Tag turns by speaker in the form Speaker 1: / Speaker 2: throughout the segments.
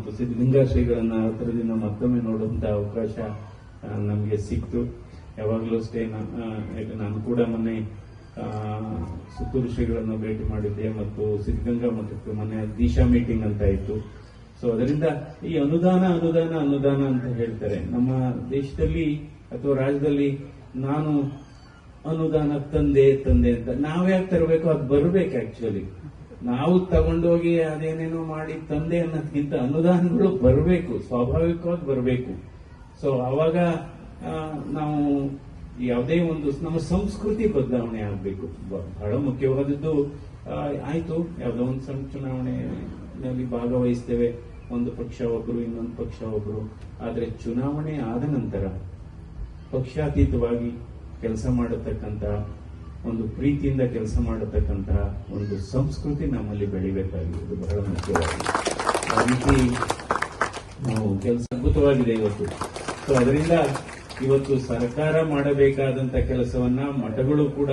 Speaker 1: ಮತ್ತು ಸಿದ್ಧಲಿಂಗ ಶ್ರೀಗಳನ್ನ ಹತ್ರದಿಂದ ಮತ್ತೊಮ್ಮೆ ನೋಡುವಂತ ಅವಕಾಶ ನಮಗೆ ಸಿಕ್ತು. ಯಾವಾಗಲೂ ಅಷ್ಟೇ ನಾನು ಕೂಡ ಮೊನ್ನೆ ಆ, ಸುತ್ತೂರು ಶ್ರೀಗಳನ್ನು ಭೇಟಿ ಮಾಡಿದ್ದೆ ಮತ್ತು ಸಿದ್ಧಗಂಗಾ ಮಠಕ್ಕೆ ಮೊನ್ನೆ ದೀಶಾ ಮೀಟಿಂಗ್ ಅಂತ ಇತ್ತು. ಸೊ ಅದರಿಂದ ಈ ಅನುದಾನ ಅನುದಾನ ಅನುದಾನ ಅಂತ ಹೇಳ್ತಾರೆ. ನಮ್ಮ ದೇಶದಲ್ಲಿ ಅಥವಾ ರಾಜ್ಯದಲ್ಲಿ ನಾನು ಅನುದಾನ ತಂದೆ ತಂದೆ ಅಂತ ನಾವ್ಯಾಕೆ ತರಬೇಕು ಅದು ಬರ್ಬೇಕು ಆಕ್ಚುಲಿ ನಾವು ತಗೊಂಡೋಗಿ ಅದೇನೇನೋ ಮಾಡಿ ತಂದೆ ಅನ್ನೋದಕ್ಕಿಂತ ಅನುದಾನಗಳು ಬರಬೇಕು, ಸ್ವಾಭಾವಿಕವಾಗಿ ಬರಬೇಕು. ಸೊ ಅವಾಗ ನಾವು ಯಾವುದೇ ಒಂದು ನಮ್ಮ ಸಂಸ್ಕೃತಿ ಬದಲಾವಣೆ ಆಗಬೇಕು. ಬಹಳ ಮುಖ್ಯವಾದದ್ದು ಆಯಿತು. ಯಾವುದೋ ಒಂದು ಸಣ್ಣ ಚುನಾವಣೆಯಲ್ಲಿ ಭಾಗವಹಿಸ್ತೇವೆ. ಒಂದು ಪಕ್ಷ ಒಬ್ಬರು ಇನ್ನೊಂದು ಪಕ್ಷ ಒಬ್ಬರು ಆದರೆ ಚುನಾವಣೆ ಆದ ನಂತರ ಪಕ್ಷಾತೀತವಾಗಿ ಕೆಲಸ ಮಾಡತಕ್ಕಂತ ಒಂದು ಪ್ರೀತಿಯಿಂದ ಕೆಲಸ ಮಾಡತಕ್ಕಂತಹ ಒಂದು ಸಂಸ್ಕೃತಿ ನಮ್ಮಲ್ಲಿ ಬೆಳಿಬೇಕಾಗಿರೋದು ಬಹಳ ಮುಖ್ಯವಾಗಿದೆ. ಆ ನಾವು ಕೆಲಸ ಅದ್ಭುತವಾಗಿದೆ ಇವತ್ತು. ಸೊ ಅದರಿಂದ ಇವತ್ತು ಸರ್ಕಾರ ಮಾಡಬೇಕಾದಂತ ಕೆಲಸವನ್ನ ಮಠಗಳು ಕೂಡ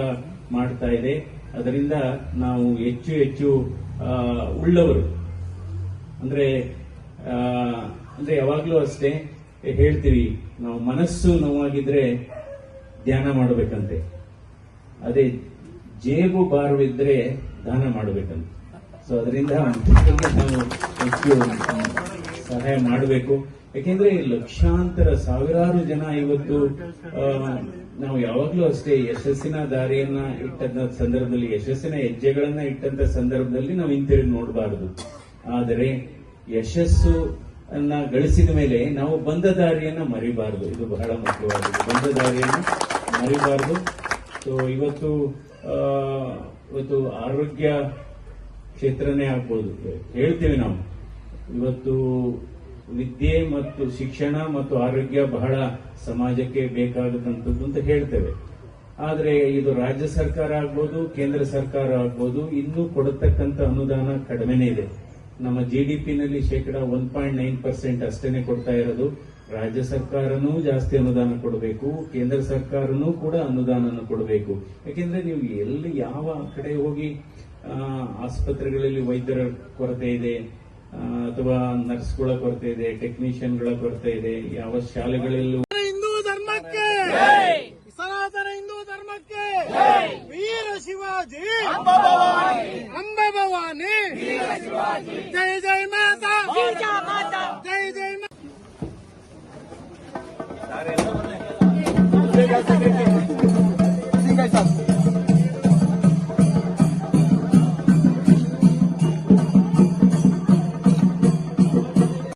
Speaker 1: ಮಾಡ್ತಾ ಇದೆ. ಅದರಿಂದ ನಾವು ಹೆಚ್ಚು ಹೆಚ್ಚು ಉಳ್ಳವರು. ಅಂದ್ರೆ ಅಂದ್ರೆ ಯಾವಾಗ್ಲೂ ಅಷ್ಟೇ ಹೇಳ್ತೀವಿ, ನಾವು ಮನಸ್ಸು ನೋವಾಗಿದ್ರೆ ಧ್ಯಾನ ಮಾಡಬೇಕಂತೆ. ಅದೇ ಜೇಬು ಬಾರವಿದ್ರೆ ದಾನ ಮಾಡಬೇಕಂತ. ಸೊ ಅದರಿಂದ ನಾವು ಹೆಚ್ಚು ಸಹಾಯ ಮಾಡಬೇಕು. ಯಾಕೆಂದ್ರೆ ಲಕ್ಷಾಂತರ ಸಾವಿರಾರು ಜನ ಇವತ್ತು ನಾವು ಯಾವಾಗ್ಲೂ ಅಷ್ಟೇ ಯಶಸ್ಸಿನ ದಾರಿಯನ್ನ ಇಟ್ಟಂತ ಸಂದರ್ಭದಲ್ಲಿ, ಯಶಸ್ಸಿನ ಹೆಜ್ಜೆಗಳನ್ನ ಇಟ್ಟಂತ ಸಂದರ್ಭದಲ್ಲಿ ನಾವು ಹಿಂತಿರುಗಿ ನೋಡಬಾರದು. ಆದರೆ ಯಶಸ್ಸು ಅನ್ನ ಗಳಿಸಿದ ಮೇಲೆ ನಾವು ಬಂದ ದಾರಿಯನ್ನ ಮರಿಬಾರದು. ಇದು ಬಹಳ ಮುಖ್ಯವಾದದ್ದು. ಬಂದ ದಾರಿಯನ್ನು ಮರಿಬಾರದು. ಸೊ ಇವತ್ತು ಇವತ್ತು ಆರೋಗ್ಯ ಕ್ಷೇತ್ರನೇ ಆಗ್ಬೋದು. ಹೇಳ್ತೇವೆ ನಾವು. ಇವತ್ತು ವಿದ್ಯೆ ಮತ್ತು ಶಿಕ್ಷಣ ಮತ್ತು ಆರೋಗ್ಯ ಬಹಳ ಸಮಾಜಕ್ಕೆ ಬೇಕಾಗದಂಥದ್ದು ಅಂತ ಹೇಳ್ತೇವೆ. ಆದರೆ ಇದು ರಾಜ್ಯ ಸರ್ಕಾರ ಆಗ್ಬೋದು, ಕೇಂದ್ರ ಸರ್ಕಾರ ಆಗ್ಬೋದು, ಇನ್ನೂ ಕೊಡತಕ್ಕಂಥ ಅನುದಾನ ಕಡಿಮೆನೇ ಇದೆ. ನಮ್ಮ ಜಿ ಡಿ ನಲ್ಲಿ ಶೇಕಡ ಒನ್ ಪಾಯಿಂಟ್ ನೈನ್ ಪರ್ಸೆಂಟ್ ಅಷ್ಟೇನೆ ಕೊಡ್ತಾ ಇರೋದು. ರಾಜ್ಯ ಸರ್ಕಾರನೂ ಜಾಸ್ತಿ ಅನುದಾನ ಕೊಡಬೇಕು. ಕೇಂದ್ರ ಸರ್ಕಾರನೂ ಕೂಡ ಅನುದಾನ ಕೊಡಬೇಕು. ಯಾಕೆಂದ್ರೆ ನೀವು ಎಲ್ಲಿ ಯಾವ ಕಡೆ ಹೋಗಿ ಆ, ಆಸ್ಪತ್ರೆಗಳಲ್ಲಿ ವೈದ್ಯರ ಕೊರತೆ ಇದೆ ಅಥವಾ ನರ್ಸ್ಗಳ ಕೊರತೆ ಇದೆ ಟೆಕ್ನಿಷಿಯನ್ಗಳ ಕೊರತೆ ಇದೆ ಯಾವ ಶಾಲೆಗಳಲ್ಲೂ
Speaker 2: ಹಿಂದೂ ಧರ್ಮಕ್ಕೆ! ಸನಾತನ ಹಿಂದೂ ಧರ್ಮಕ್ಕೆ! ವೀರ ಶಿವಾಜಿ जय जय माता माता जय जय माता